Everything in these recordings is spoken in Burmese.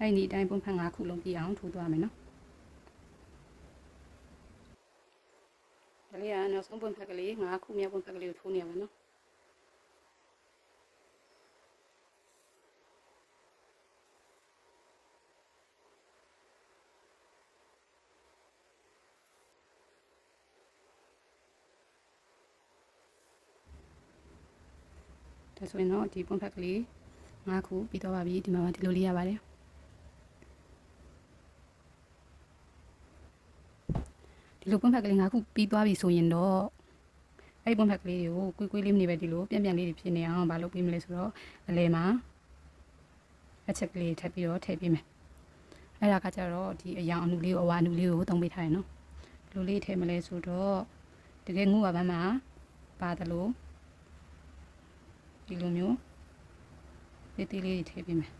အဲ့ဒီအတိုင်းပုံဖက်၅ခုလုံးပြည့်အောင်ထိုးသွားမယ်နော်ဒါလေးကနောက်ဆုံးပုံဖက်ကလေး၅ခုမြောက်ပုံဖက်ကလေးကိုထိုးနေရမယ်နော်ဒါဆိုရင်တော့ဒီပုံဖက်ကလေး၅ခုပြီးတော့ပါပြီဒီမှာမှဒီလိုလေးရပါတယ် ဒီလိုပုံဖက်ကလေး၅ခုပြီးသွားပြီဆိုရင်တော့အဲ့ဒီပုံဖက်ကလေးတွေကိုကွေးကွေးလေးမနေပဲဒီလိုပြန်ပြန်လေးတွေဖြစ်နေအောင်မလုပ်ပေးမလဲဆိုတော့အလဲမှာအချက်ကလေးထပ်ပြီးတော့ထည့်ပေးမယ်အဲ့ဒါကကြတော့ဒီအယောင်အနုလေးကိုအဝါအနုလေးကိုသုံးပေးထားရနော်ဒီလိုလေးထည့်မလဲဆိုတော့တကယ်ငု့ပါပန်းမှာပါတယ်လို့ဒီလိုမျိုးတေးသေးလေးတွေထည့်ပေးမယ်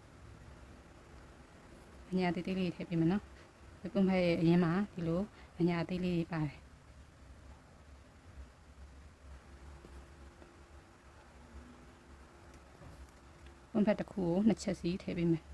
အညာတေးသေးလေးတွေထည့်ပေးမယ်နော်ဒီပုံဖက်ရဲ့အရင်မှာဒီလို အညာသေးလေးတွေပါတယ်ပုံဖက်တစ်ခုကိုနှစ်ချက်စီထည့်ပေးမယ်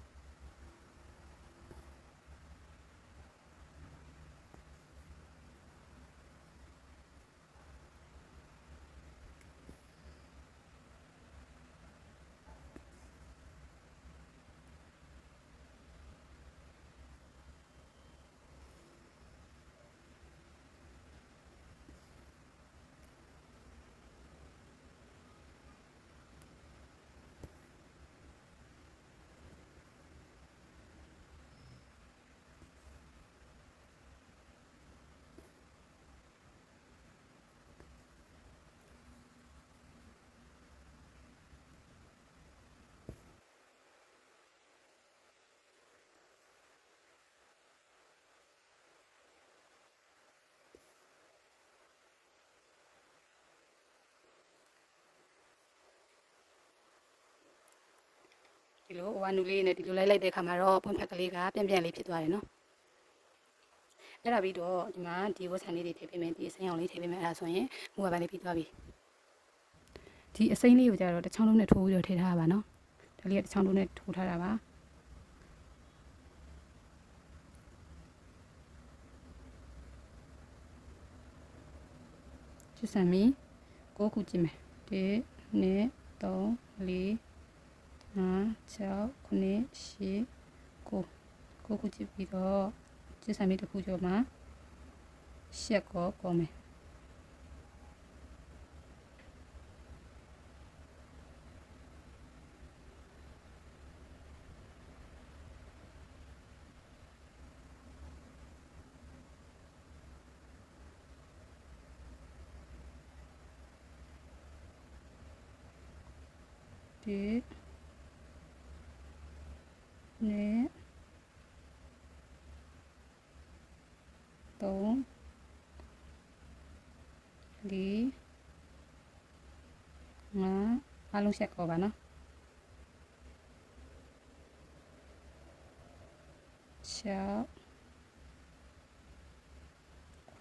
ဒီလိုအဝါနုလေးနဲ့ဒီလိုလိုက်လိုက်တဲ့ခါမှာတော့ပုံဖက်ကလေးကပြန်ပြန်လေးဖြစ်သွားတယ်နော်အဲ့ဒါပြီးတော့ဒီမှာဒီဝတ်ဆန်လေးတွေထည့်ပေးမယ်ဒီအစိမ်းအောင်လေးထည့်ပေးမယ်အဲ့ဒါဆိုရင်မူကပန်းလေးပြီးသွားပြီဒီအစိမ်းလေးကိုကြတော့တစ်ချောင်းလုံးနဲ့ထိုးပြီးတော့ထည့်ထားတာပါနော်ဒါလေးကတစ်ချောင်းလုံးနဲ့ထိုးထားတာပါကျစံမီကိုခုကြည့်မယ်1 2 3 4 5 6 9 10 9ကိုခုကြည့်ပြီးတော့ကျစံမီတစ်ခုကျော်မှာရှက်ကောကောမယ်ဒီနဲ့သုံးလေးငါ အားလုံးဆက်ကောပါနော်6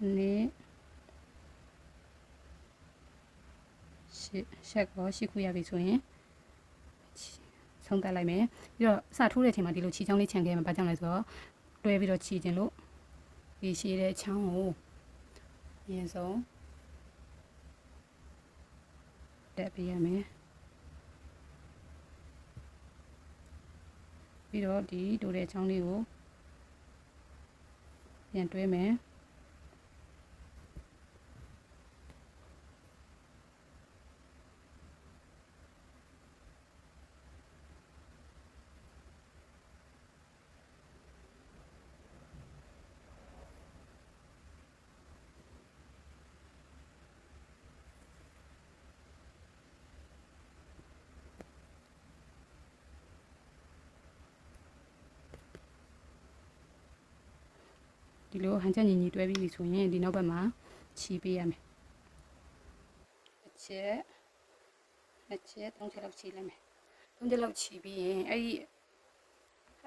9ရှစ်ဆက်ကောရှစ်ခုရပြီဆိုရင်ဆုံးသက်လိုက်မယ်ပြီးတော့စထိုးတဲ့အချိန်မှာဒီလိုခြေချောင်းလေးခြံခဲ့မှာဘာကြောင့်လဲဆိုတော့တွဲပြီးတော့ခြေခြင်းလို့ဒီရှည်တဲ့ချောင်းကိုအရင်ဆုံးတက်ပြရမယ် ပြီးတော့ဒီတိုးတဲ့ချောင်းလေးကိုပြန်တွဲမယ် ဒီလိုဟန်ချက်ညီညီတွဲပြီးပြီဆိုရင်ဒီနောက်ဘက်မှာခြီးပေးရမယ်တစ်ချက်နှစ်ချက်သုံးချက်လောက်ခြီးလိုက်မယ်သုံးချက်လောက်ခြီးပြီးရင်အဲ့ဒီ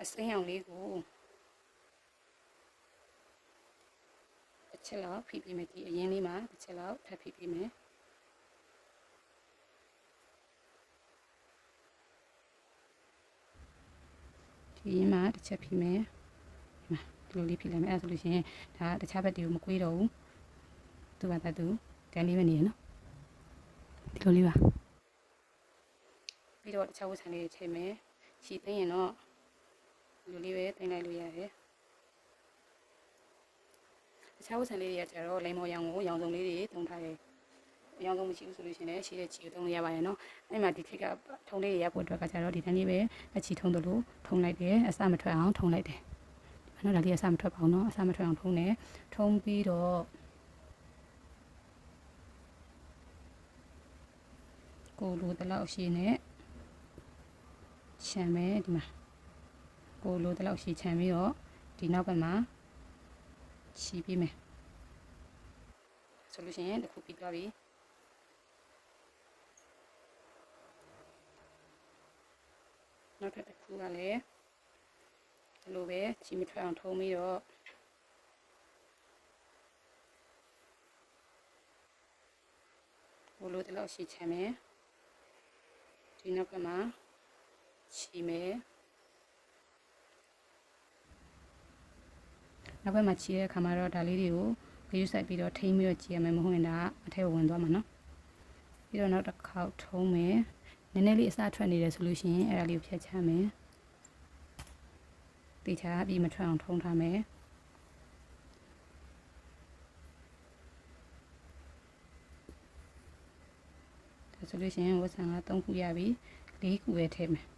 အစိမ်းအောင်လေးကိုတစ်ချက်လောက်ဖိပေးမယ်ဒီအရင်လေးမှာတစ်ချက်လောက်ထပ်ဖိပေးမယ်ဒီပြီးရင်မှတစ်ချက်ဖိမယ် ဒီမှာဒီလိုလေးဖိလိုက်မယ်အဲ့ဒါဆိုလို့ရှိရင်ဒါတခြားဘက်တွေကိုမကွေးတော့ဘူးသူ့ဘာသာသူတန်းလေးပဲနေရနော်ဒီလိုလေးပါပြီးတော့တခြားဝတ်ဆန်လေးတွေချိန်မယ်ခြီသိရင်တော့ဒီလိုလေးပဲတင်လိုက်လို့ရတယ်တခြားဝတ်ဆန်လေးတွေကကျတော့လိမ္မော်ရောင်ကိုရောင်စုံလေးတွေတုံးထားတယ်အရောင်ဆုံးမရှိဘူးဆိုလို့ရှိရင်လည်းရှိတဲ့ချီကိုတုံးလို့ရပါတယ်နော်အဲ့မှာဒီခက်ကထုံးလေးတွေရဖို့အတွက်ကကျတော့ဒီတန်းလေးပဲအချီထုံးတယ်လို့ထုံးလိုက်တယ်အစမထွက်အောင်ထုံးလိုက်တယ် အဲ့တော့ဒါလေးအစမထွက်ပါဘူးနော်အစမထွက်အောင်ထုံးတယ်ထုံးပြီးတော့ကိုလိုတလောက်ရှိနဲ့ခြံမယ်ဒီမှာကိုလိုတလောက်ရှိခြံပြီးတော့ဒီနောက်ဘက်မှာချီပေးမယ်ဆိုလို့ရှိရင်တစ်ခုပြီးသွားပြီနောက်ထပ်တစ်ခုကလည်း ဒီလိုပဲချီမထွက်အောင်ထုံးပြီးတော့ဘလိုတလောက်ရှိချမ်းမယ်ဒီနောက်ကမှချီမယ်နောက်ဘက်မှာချီတဲ့အခါမှာတော့ဒါလေးတွေကိုဂရုစိုက်ပြီးတော့ထိမ့်ပြီးတော့ချီရမယ်မဟုတ်ရင်ဒါအထက်ဝင်သွားမှာနော်ပြီးတော့နောက်တစ်ခေါက်ထုံးမယ်နည်းနည်းလေးအစထွက်နေတယ်ဆိုလို့ရှိရင်အဲ့ဒါလေးကိုဖြတ်ချမယ် တေချာအပြီးမထွက်အောင်ထုံးထားမယ်ဒါဆိုလို့ရှိရင်ဝတ်ဆန်က3ခုရပြီ4ခုပဲထည့်မယ်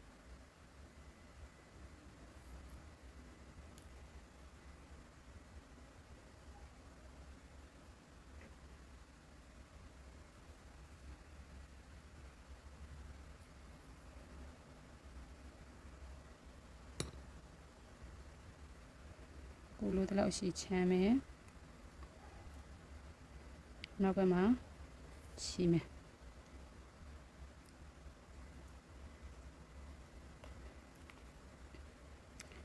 ကိုလိုတလောက်ရှိချမ်းမယ်နောက်ဘက်မှာချီမယ်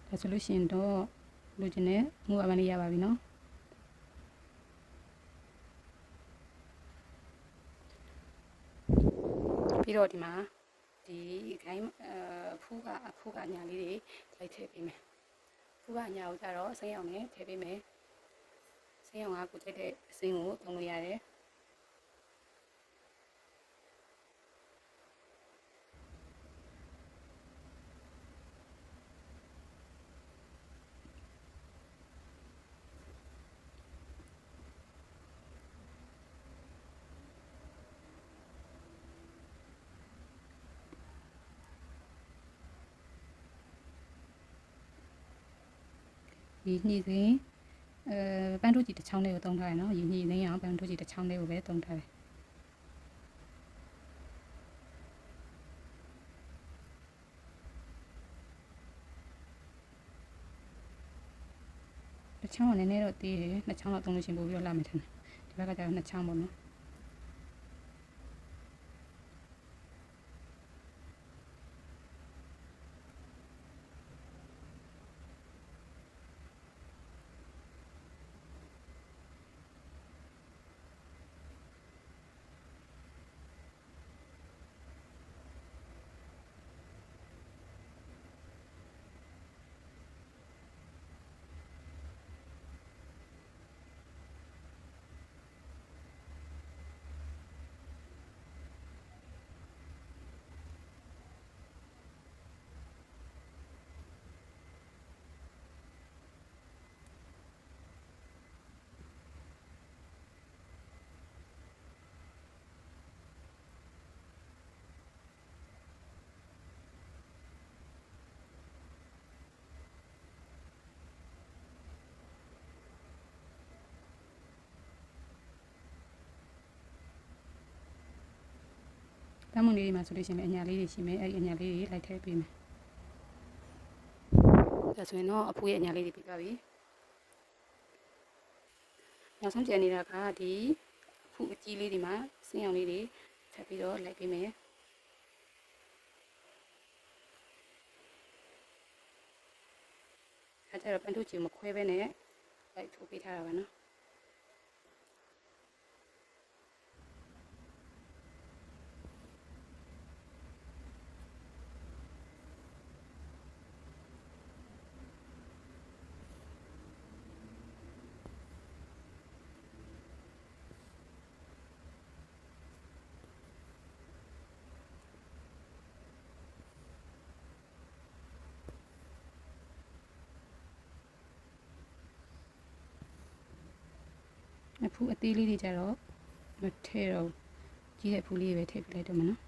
ဒါဆိုလို့ရှိရင်တော့လိုချင်တဲ့ငုအပန်းလေးရပါပြီနော်ပြီးတော့ဒီမှာဒီဂိုင်းအဖူးကအဖူးကညာလေးတွေလိုက်ထည့်ပေးမယ် ဖူးကညာကိုကြတော့စိမ်းအောင်နဲ့ထည့်ပေးမယ်စိမ်းအောင်ကကိုထည့်တဲ့အစင်းကိုသုံးလို့ရတယ် ဒီညှိစိမ်းအဲပန်းထုတ်ကြီးတစ်ချောင်းလေးကိုတုံးထားတယ်နော်ရင်းညှိစိမ်းအောင်ပန်းထုတ်ကြီးတစ်ချောင်းလေးကိုပဲတုံးထားတယ်တစ်ချောင်းကနည်းနည်းတော့သေးတယ်နှစ်ချောင်းတော့တုံးလို့ရှရင်ပို့ပြီးတော့လာမယ်ထင်တယ်ဒီဘက်ကကျတော့နှစ်ချောင်းပေါ့နော် တမ်းမွန်လေးတွေမှာဆိုလို့ရှိရင်လည်းအညာလေးတွေရှိမယ်အဲ့ဒီအညာလေးတွေလိုက်ထည့်ပေးမယ်ဒါဆိုရင်တော့အဖိုးရဲ့အညာလေးတွေပြီးသွားပြီနောက်ဆုံးကျန်နေတာကဒီအဖူအကြီးလေးဒီမှာစင်းအောင်လေးတွေထပ်ပြီးတော့လိုက်ပေးမယ်အဲကြတော့ပန်းထုတ်ချီမခွဲဘဲနဲ့လိုက်ထိုးပေးထားတာပါနော် အခုအသေးလေးတွေကြတော့မထည့်တော့ဘူးကြီးတဲ့ဖူးလေးတွေပဲထည့်ပြလိုက်တော့မယ်နော်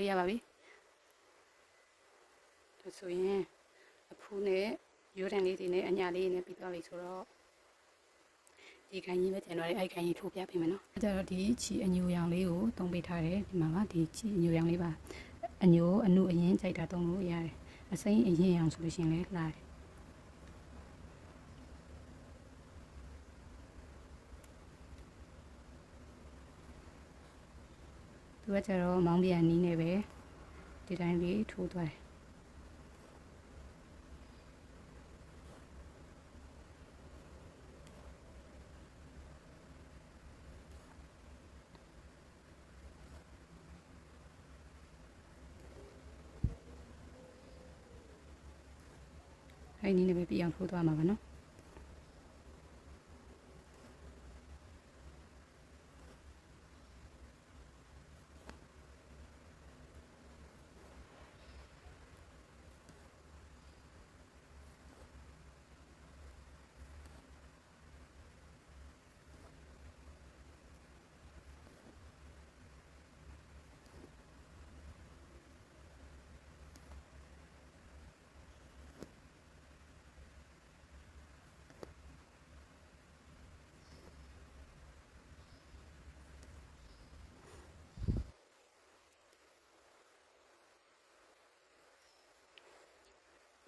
လေးရပါပြီဒါဆိုရင်အဖူးနဲ့ရိုးတန်လေးတွေနဲ့အညာလေးတွေနဲ့ပြီးသွားပြီဆိုတော့ဒီခိုင်ကြီးပဲကျန်တော့တယ်အဲ့ခိုင်ကြီးထိုးပြပေးမယ်နော်အဲ့ကြတော့ဒီချီအညူရောင်လေးကိုတုံးပေးထားတယ်ဒီမှာကဒီချီအညူရောင်လေးပါအညူအနုအရင်ကြိုက်တာတုံးလို့ရတယ်အစိမ်းအရင်ရောင်ဆိုလို့ရှိရင်လည်းလာတယ် သူကကျတော့မောင်းပြန်နီးနေပဲဒီတိုင်းလေးထိုးသွားတယ်အဲ့ဒီနည်းနဲ့ပဲပြအောင်ထိုးသွားမှာပါနော်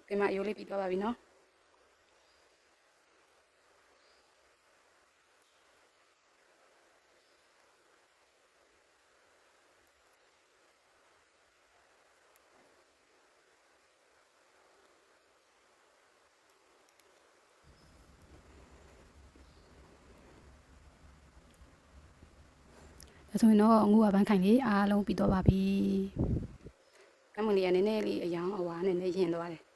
ဒီမှာအယိုးလေးပြီးသွားပါပြီနော်ဒါဆိုရင်တော့ငူကပန်းခိုင်လေးအားလုံးပြီးတော့ပါပြီကမ္မလီကနည်းနည်းလေးအယောင်အဝါနည်းနည်းရင်သွားတယ်